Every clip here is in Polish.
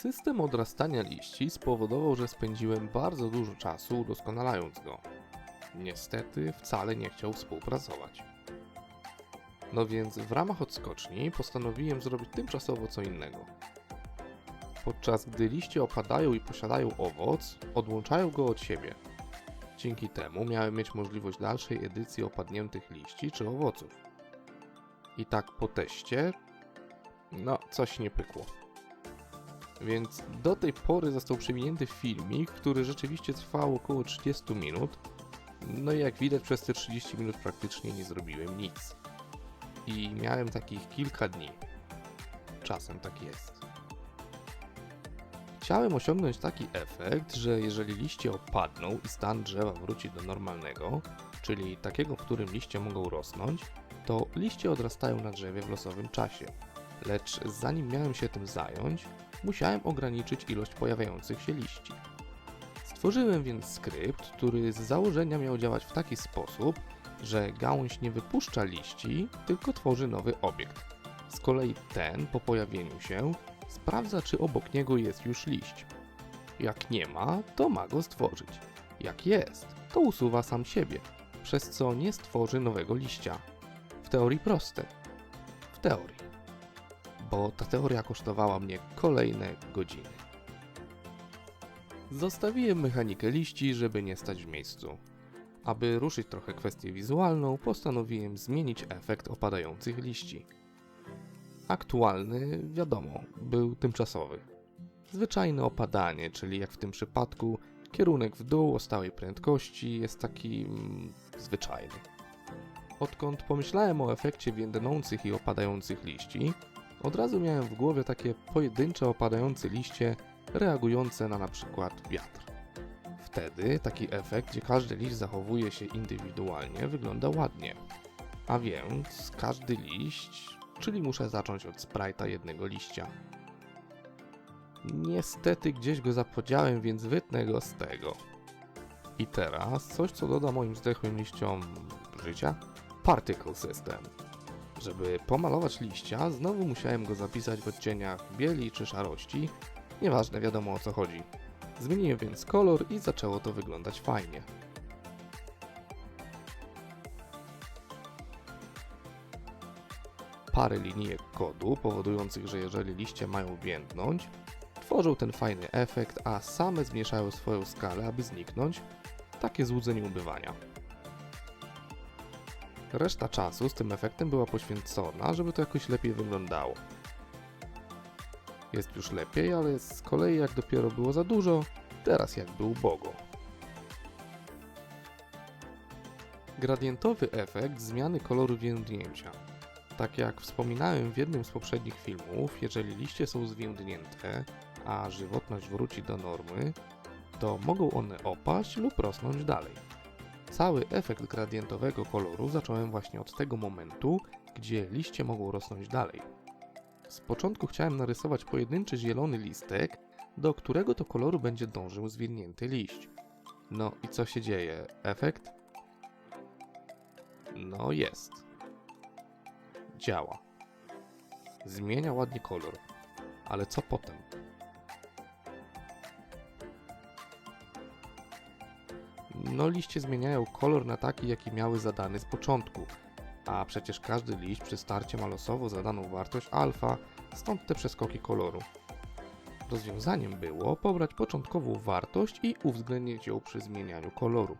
System odrastania liści spowodował, że spędziłem bardzo dużo czasu udoskonalając go. Niestety wcale nie chciał współpracować. No więc w ramach odskoczni postanowiłem zrobić tymczasowo co innego. Podczas gdy liście opadają i posiadają owoc, odłączają go od siebie. Dzięki temu miałem mieć możliwość dalszej edycji opadniętych liści czy owoców. I tak po teście, no coś nie pykło. Więc do tej pory został przewinięty filmik, który rzeczywiście trwał około 30 minut. No i jak widać przez te 30 minut praktycznie nie zrobiłem nic. I miałem takich kilka dni. Czasem tak jest. Chciałem osiągnąć taki efekt, że jeżeli liście opadną i stan drzewa wróci do normalnego, czyli takiego, w którym liście mogą rosnąć, to liście odrastają na drzewie w losowym czasie. Lecz zanim miałem się tym zająć, musiałem ograniczyć ilość pojawiających się liści. Stworzyłem więc skrypt, który z założenia miał działać w taki sposób, że gałąź nie wypuszcza liści, tylko tworzy nowy obiekt. Z kolei ten, po pojawieniu się, sprawdza, czy obok niego jest już liść. Jak nie ma, to ma go stworzyć. Jak jest, to usuwa sam siebie, przez co nie stworzy nowego liścia. W teorii proste. W teorii. Bo ta teoria kosztowała mnie kolejne godziny. Zostawiłem mechanikę liści, żeby nie stać w miejscu. Aby ruszyć trochę kwestię wizualną, postanowiłem zmienić efekt opadających liści. Aktualny, wiadomo, był tymczasowy. Zwyczajne opadanie, czyli jak w tym przypadku, kierunek w dół o stałej prędkości jest taki mm, zwyczajny. Odkąd pomyślałem o efekcie więdnących i opadających liści, od razu miałem w głowie takie pojedyncze opadające liście reagujące na na przykład wiatr. Wtedy taki efekt, gdzie każdy liść zachowuje się indywidualnie, wygląda ładnie. A więc każdy liść, czyli muszę zacząć od sprite'a jednego liścia. Niestety gdzieś go zapodziałem, więc wytnę go z tego. I teraz coś, co doda moim zdechłym liściom życia? Particle System. Żeby pomalować liścia, znowu musiałem go zapisać w odcieniach bieli czy szarości. Nieważne, wiadomo o co chodzi. Zmieniłem więc kolor i zaczęło to wyglądać fajnie. Parę linijek kodu powodujących, że jeżeli liście mają więdnąć, tworzą ten fajny efekt, a same zmniejszają swoją skalę, aby zniknąć. Takie złudzenie ubywania. Reszta czasu z tym efektem była poświęcona, żeby to jakoś lepiej wyglądało. Jest już lepiej, ale z kolei jak dopiero było za dużo, teraz jakby ubogo. Gradientowy efekt zmiany koloru więdnięcia. Tak jak wspominałem w jednym z poprzednich filmów, jeżeli liście są zwiędnięte, a żywotność wróci do normy, to mogą one opaść lub rosnąć dalej. Cały efekt gradientowego koloru zacząłem właśnie od tego momentu, gdzie liście mogą rosnąć dalej. Z początku chciałem narysować pojedynczy zielony listek, do którego to koloru będzie dążył zwinięty liść. No i co się dzieje? Efekt? No jest. Działa. Zmienia ładnie kolor. Ale co potem? No liście zmieniają kolor na taki, jaki miały zadany z początku. A przecież każdy liść przy starcie ma losowo zadaną wartość alfa, stąd te przeskoki koloru. Rozwiązaniem było pobrać początkową wartość i uwzględnić ją przy zmienianiu koloru.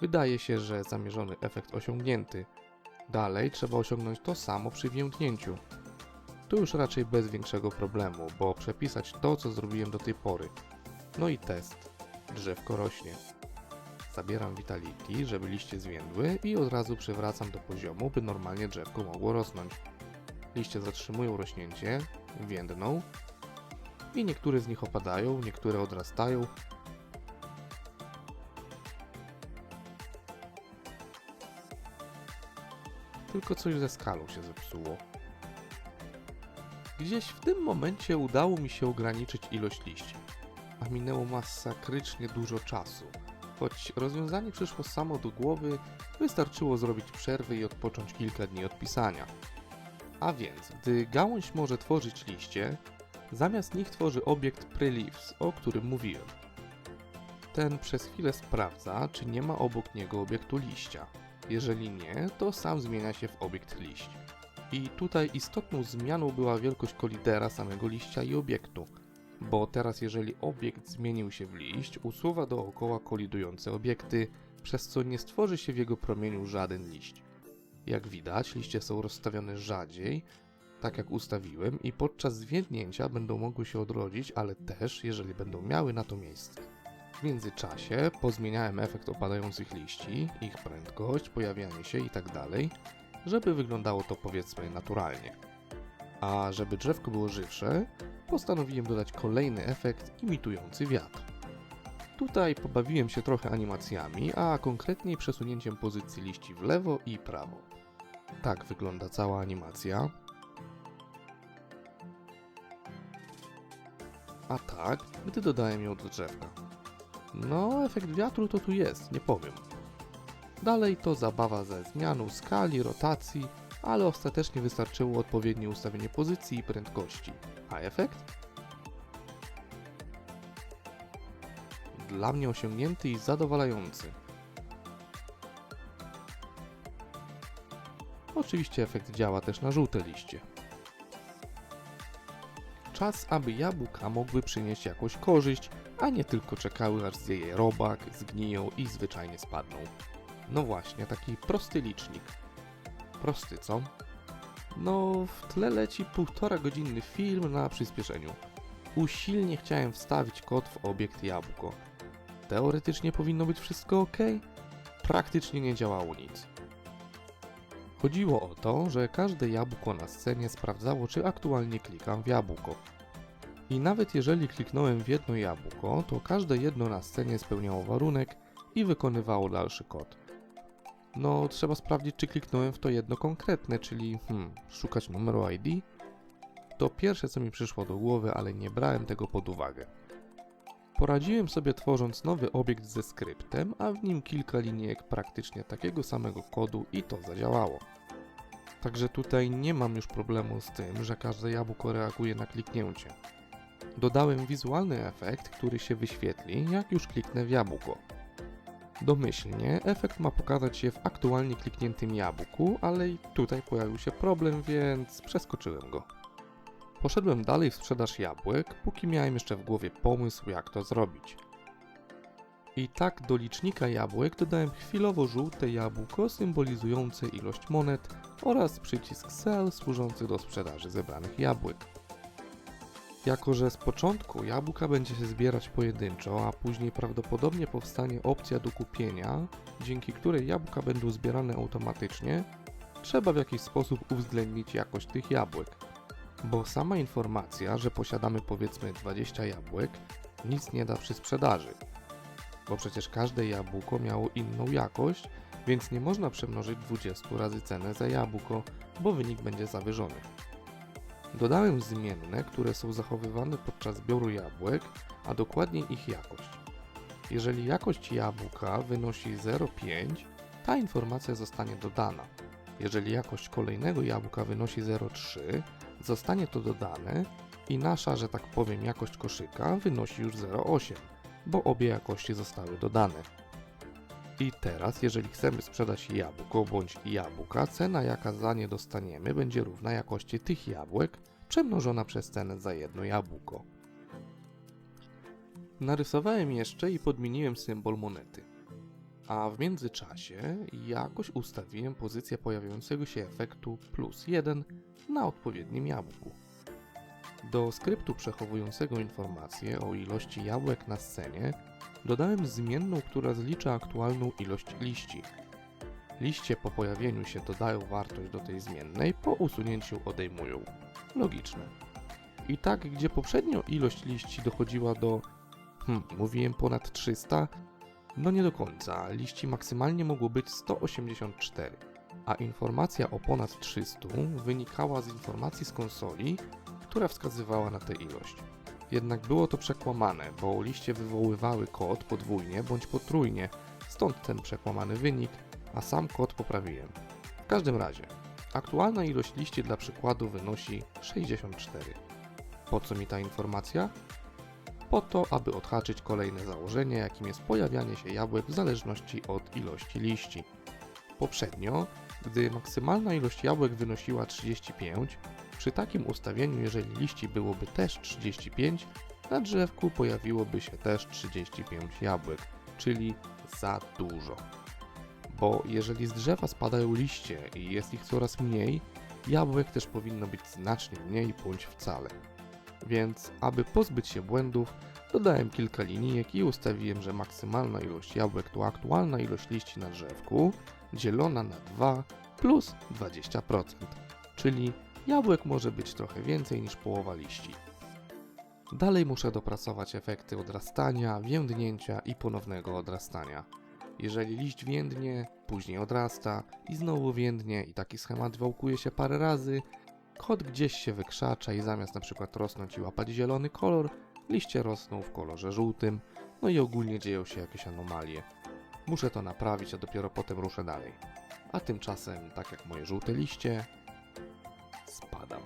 Wydaje się, że zamierzony efekt osiągnięty. Dalej trzeba osiągnąć to samo przy więdnięciu. Tu już raczej bez większego problemu, bo przepisać to, co zrobiłem do tej pory. No i test. Drzewko rośnie. Zabieram Vitality, żeby liście zwiędły i od razu przywracam do poziomu, by normalnie drzewko mogło rosnąć. Liście zatrzymują rośnięcie, więdną i niektóre z nich opadają, niektóre odrastają. Tylko coś ze skalą się zepsuło. Gdzieś w tym momencie udało mi się ograniczyć ilość liści, a minęło masakrycznie dużo czasu. Choć rozwiązanie przyszło samo do głowy, wystarczyło zrobić przerwę i odpocząć kilka dni od pisania. A więc, gdy gałąź może tworzyć liście, Zamiast nich tworzy obiekt preleaves, o którym mówiłem. Ten przez chwilę sprawdza, czy nie ma obok niego obiektu liścia. Jeżeli nie, to sam zmienia się w obiekt liść. I tutaj istotną zmianą była wielkość kolidera samego liścia i obiektu, bo teraz jeżeli obiekt zmienił się w liść, usuwa dookoła kolidujące obiekty, przez co nie stworzy się w jego promieniu żaden liść. Jak widać, liście są rozstawione rzadziej, tak jak ustawiłem, i podczas zwiędnięcia będą mogły się odrodzić, ale też, jeżeli będą miały na to miejsce. W międzyczasie pozmieniałem efekt opadających liści, ich prędkość, pojawianie się itd., żeby wyglądało to powiedzmy naturalnie. A żeby drzewko było żywsze, postanowiłem dodać kolejny efekt imitujący wiatr. Tutaj pobawiłem się trochę animacjami, a konkretniej przesunięciem pozycji liści w lewo i prawo. Tak wygląda cała animacja. A tak, gdy dodałem ją do drzewka. No, efekt wiatru to tu jest, nie powiem. Dalej to zabawa ze zmianą skali, rotacji, ale ostatecznie wystarczyło odpowiednie ustawienie pozycji i prędkości. A efekt? Dla mnie osiągnięty i zadowalający. Oczywiście efekt działa też na żółte liście. Czas, aby jabłka mogły przynieść jakąś korzyść, a nie tylko czekały aż zjeje robak, zgniją i zwyczajnie spadną. No właśnie, taki prosty licznik. Prosty, co? No, w tle leci półtora godzinny film na przyspieszeniu. Usilnie chciałem wstawić kod w obiekt jabłko. Teoretycznie powinno być wszystko ok? Praktycznie nie działało nic. Chodziło o to, że każde jabłko na scenie sprawdzało, czy aktualnie klikam w jabłko. I nawet jeżeli kliknąłem w jedno jabłko, to każde jedno na scenie spełniało warunek i wykonywało dalszy kod. No, trzeba sprawdzić, czy kliknąłem w to jedno konkretne, czyli hmm, szukać numeru ID. To pierwsze, co mi przyszło do głowy, ale nie brałem tego pod uwagę. Poradziłem sobie tworząc nowy obiekt ze skryptem, a w nim kilka linijek praktycznie takiego samego kodu i to zadziałało. Także tutaj nie mam już problemu z tym, że każde jabłko reaguje na kliknięcie. Dodałem wizualny efekt, który się wyświetli, jak już kliknę w jabłko. Domyślnie efekt ma pokazać się w aktualnie klikniętym jabłku, ale i tutaj pojawił się problem, więc przeskoczyłem go. Poszedłem dalej w sprzedaż jabłek, póki miałem jeszcze w głowie pomysł, jak to zrobić. I tak do licznika jabłek dodałem chwilowo żółte jabłko symbolizujące ilość monet oraz przycisk sell służący do sprzedaży zebranych jabłek. Jako, że z początku jabłka będzie się zbierać pojedynczo, a później prawdopodobnie powstanie opcja do kupienia, dzięki której jabłka będą zbierane automatycznie, trzeba w jakiś sposób uwzględnić jakość tych jabłek. Bo sama informacja, że posiadamy powiedzmy 20 jabłek, nic nie da przy sprzedaży. Bo przecież każde jabłko miało inną jakość, więc nie można przemnożyć 20 razy cenę za jabłko, bo wynik będzie zawyżony. Dodałem zmienne, które są zachowywane podczas zbioru jabłek, a dokładniej ich jakość. Jeżeli jakość jabłka wynosi 0,5, ta informacja zostanie dodana. Jeżeli jakość kolejnego jabłka wynosi 0,3, zostanie to dodane i nasza, że tak powiem, jakość koszyka wynosi już 0,8, bo obie jakości zostały dodane. I teraz, jeżeli chcemy sprzedać jabłko bądź jabłka, cena jaka za nie dostaniemy będzie równa jakości tych jabłek przemnożona przez cenę za jedno jabłko. Narysowałem jeszcze i podmieniłem symbol monety. A w międzyczasie jakoś ustawiłem pozycję pojawiającego się efektu plus 1 na odpowiednim jabłku. Do skryptu przechowującego informacje o ilości jabłek na scenie dodałem zmienną, która zlicza aktualną ilość liści. Liście po pojawieniu się dodają wartość do tej zmiennej, po usunięciu odejmują. Logiczne. I tak, gdzie poprzednio ilość liści dochodziła do, hmm, mówiłem ponad 300, no nie do końca, liści maksymalnie mogło być 184, a informacja o ponad 300 wynikała z informacji z konsoli, która wskazywała na tę ilość. Jednak było to przekłamane, bo liście wywoływały kod podwójnie bądź potrójnie, stąd ten przekłamany wynik, a sam kod poprawiłem. W każdym razie, aktualna ilość liści dla przykładu wynosi 64. Po co mi ta informacja? Po to, aby odhaczyć kolejne założenie, jakim jest pojawianie się jabłek w zależności od ilości liści. Poprzednio, gdy maksymalna ilość jabłek wynosiła 35, przy takim ustawieniu, jeżeli liści byłoby też 35, na drzewku pojawiłoby się też 35 jabłek, czyli za dużo. Bo jeżeli z drzewa spadają liście i jest ich coraz mniej, jabłek też powinno być znacznie mniej bądź wcale. Więc, aby pozbyć się błędów, dodałem kilka linijek i ustawiłem, że maksymalna ilość jabłek to aktualna ilość liści na drzewku, dzielona na 2 plus 20%, czyli jabłek może być trochę więcej niż połowa liści. Dalej muszę dopracować efekty odrastania, więdnięcia i ponownego odrastania. Jeżeli liść więdnie, później odrasta i znowu więdnie i taki schemat wałkuje się parę razy, kod gdzieś się wykrzacza i zamiast na przykład rosnąć i łapać zielony kolor, liście rosną w kolorze żółtym, no i ogólnie dzieją się jakieś anomalie. Muszę to naprawić, a dopiero potem ruszę dalej. A tymczasem, tak jak moje żółte liście, спадом.